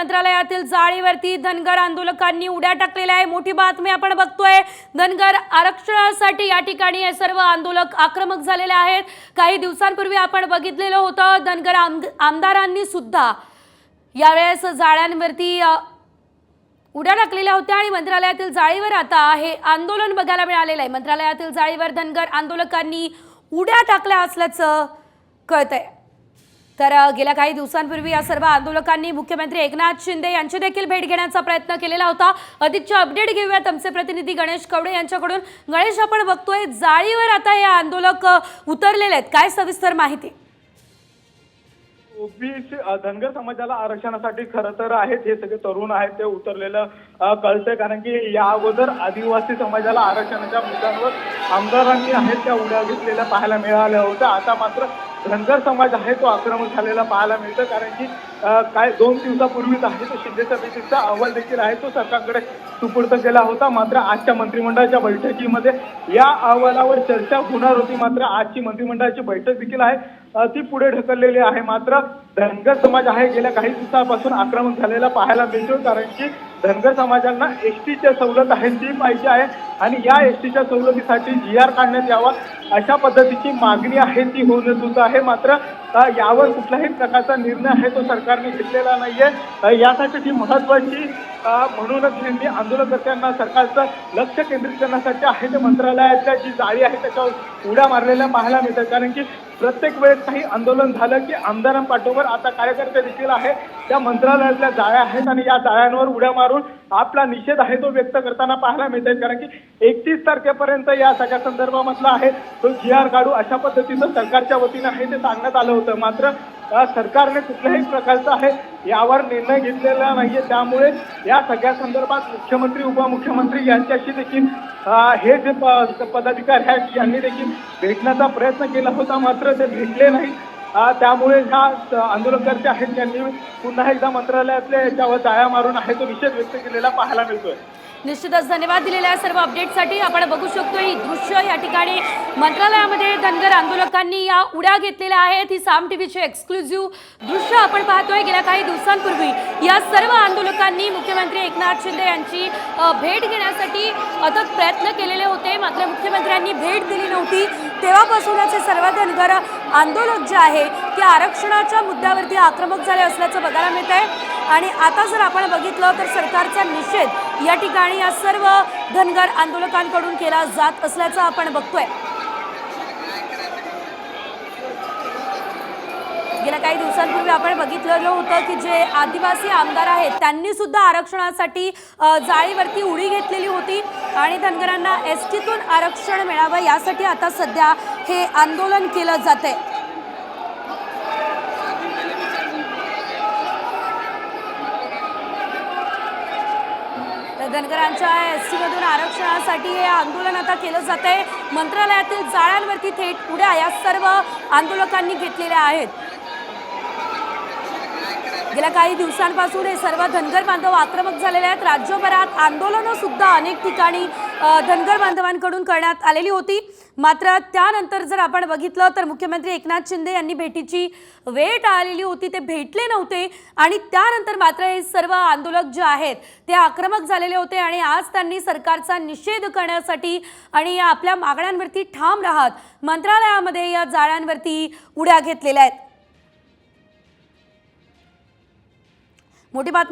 मंत्रालयातील जाळीवरती धनगर आंदोलकांनी उड्या टाकलेल्या आहे. मोठी बातमी आपण बघतोय. धनगर आरक्षणासाठी या ठिकाणी हे सर्व आंदोलक आक्रमक झालेले आहेत. काही दिवसांपूर्वी आपण बघितलेलं होतं धनगर आमदारांनी सुद्धा यावेळेस जाळ्यांवरती उड्या टाकलेल्या होत्या आणि मंत्रालयातील जाळीवर आता हे आंदोलन बघायला मिळालेलं आहे. मंत्रालयातील जाळीवर धनगर आंदोलकांनी उड्या टाकल्या असल्याचं कळतंय. तर गेल्या काही दिवसांपूर्वी या सर्व आंदोलकांनी मुख्यमंत्री एकनाथ शिंदे यांची देखील भेट घेण्याचा प्रयत्न केलेला होता. अधिकचे अपडेट घेऊयात आमचे प्रतिनिधी गणेश कवडे यांच्याकडून. गणेश आपण बघतोय जाळीवर आता हे आंदोलक उतरलेले आहेत. काय सविस्तर माहिती? ओबीसी धनगर समाजाला आरक्षणासाठी खरं तर आहेत. हे सगळे तरुण आहेत ते उतरलेलं कळतंय. कारण की या अगोदर आदिवासी समाजाला आरक्षणाच्या मुद्द्यांवर आमदारांनी आहेत त्या उड्या घेतलेल्या पाहायला मिळाल्या होत्या. आता मात्र धनगर समाज आहे तो आक्रमक झालेला पाहायला मिळतं कारण की काय दोन दिवसापूर्वीच आहे तो शिंदे समितीचा अहवाल देखील आहे तो सरकारकडे सुपूर्द केला होता. मात्र आजच्या मंत्रिमंडळाच्या बैठकीमध्ये या अहवालावर चर्चा होणार होती मात्र आजची मंत्रिमंडळाची बैठक देखील आहे. ती पुढे ढकललेली आहे. मात्र धनगर समाज आहे गेल्या काही दिवसापासून आक्रमक झालेला पाहायला मिळतो कारण की धनगर समाजांना एस टीच्या सवलत आहे ती पाहिजे आहे. आणि या एस टीच्या सवलतीसाठी जी आर काढण्यात यावा अशा पद्धतीची मागणी आहे ती होणं सुद्ध आहे. मात्र यावर कुठल्याही प्रकारचा निर्णय आहे तो सरकारने घेतलेला नाहीये. आहे यासाठी जी महत्वाची म्हणूनच यांनी आंदोलनकर्त्यांना सरकारचं लक्ष केंद्रित करण्यासाठी आहे ते मंत्रालयातल्या जी जाळी आहे त्याच्यावर उड्या मारलेल्या पाहायला मिळतात. कारण की प्रत्येक वेळेस काही आंदोलन झालं की आमदारांपाठोवर आता कार्यकर्ते देखील आहे. त्या मंत्रालयातल्या जाळ्या आहेत आणि या जाळ्यांवर उड्या मारून आपला निषेध आहे तो व्यक्त करताना पाहायला मिळत कारण की एकतीस तारखेपर्यंत या सगळ्या संदर्भामधला आहे तो जी आर काढू अशा पद्धतीचं सरकारच्या वतीनं आहे ते सांगण्यात आलं होतं. मात्र सरकारने कुठल्याही प्रकारचा आहे यावर निर्णय घेतलेला नाहीये. त्यामुळे या सगळ्या संदर्भात मुख्यमंत्री उपमुख्यमंत्री यांच्याशी देखील हे जे पदाधिकारी आहेत यांनी देखील भेटण्याचा प्रयत्न केला होता. मात्र ते भेटले नाही त्यामुळे ज्या आंदोलनकर्ते आहेत त्यांनी पुन्हा एकदा मंत्रालयातल्या याच्यावर जाळ्या मारून आहे तो निषेध व्यक्त केलेला पाहायला मिळतोय. निश्चितच धन्यवाद दिलेल्या सर्व अपडेटसाठी आपण बघू शकतो ही दृश्य या ठिकाणी मंत्रालयामध्ये धनगर आंदोलकांनी या उड्या घेतलेल्या आहेत. ही साम टीव्हीचे एक्सक्लुझिव्ह दृश्य आपण पाहतोय. गेल्या काही दिवसांपूर्वी या सर्व आंदोलकांनी मुख्यमंत्री एकनाथ शिंदे यांची भेट घेण्यासाठी अथक प्रयत्न केलेले होते. मात्र मुख्यमंत्र्यांनी भेट दिली नव्हती. तेव्हापासूनच हे सर्व धनगर आंदोलक जे आहे ते आरक्षणाच्या मुद्द्यावरती आक्रमक झाले असल्याचं बघायला मिळत आहे आणि आता जर आपण बघितलं तर सरकारचा निषेध या ठिकाणी या सर्व धनगर आंदोलकांकडून केला जात असल्याचं आपण बघतोय. गेल्या काही दिवसांपूर्वी आपण बघितलेलं होतं की जे आदिवासी आमदार आहेत त्यांनी सुद्धा आरक्षणासाठी जाळीवरती उडी घेतलेली होती आणि धनगरांना एस टीतून आरक्षण मिळावं यासाठी आता सध्या हे आंदोलन केलं जात आहे तर धनगरांच्या एस टीमधून आरक्षणासाठी हे आंदोलन आता केलं जात आहे मंत्रालयातील जाळ्यांवरती थेट उड्या या सर्व आंदोलकांनी घेतलेल्या आहेत. गेल्या काही दिवसांपासून हे सर्व धनगर बांधव आक्रमक झालेले आहेत. राज्यभरात आंदोलनं सुद्धा अनेक ठिकाणी धनगर बांधवांकडून करण्यात आलेली होती. मात्र त्यानंतर जर आपण बघितलं तर मुख्यमंत्री एकनाथ शिंदे यांनी भेटीची वेळ टाळलेली होती. ते भेटले नव्हते आणि त्यानंतर मात्र हे सर्व आंदोलक जे आहेत ते आक्रमक झालेले होते आणि आज त्यांनी सरकारचा निषेध करण्यासाठी आणि या आपल्या मागण्यांवरती ठाम राहत मंत्रालयामध्ये या जाळ्यांवरती उड्या घेतलेल्या आहेत. मोठी बातमी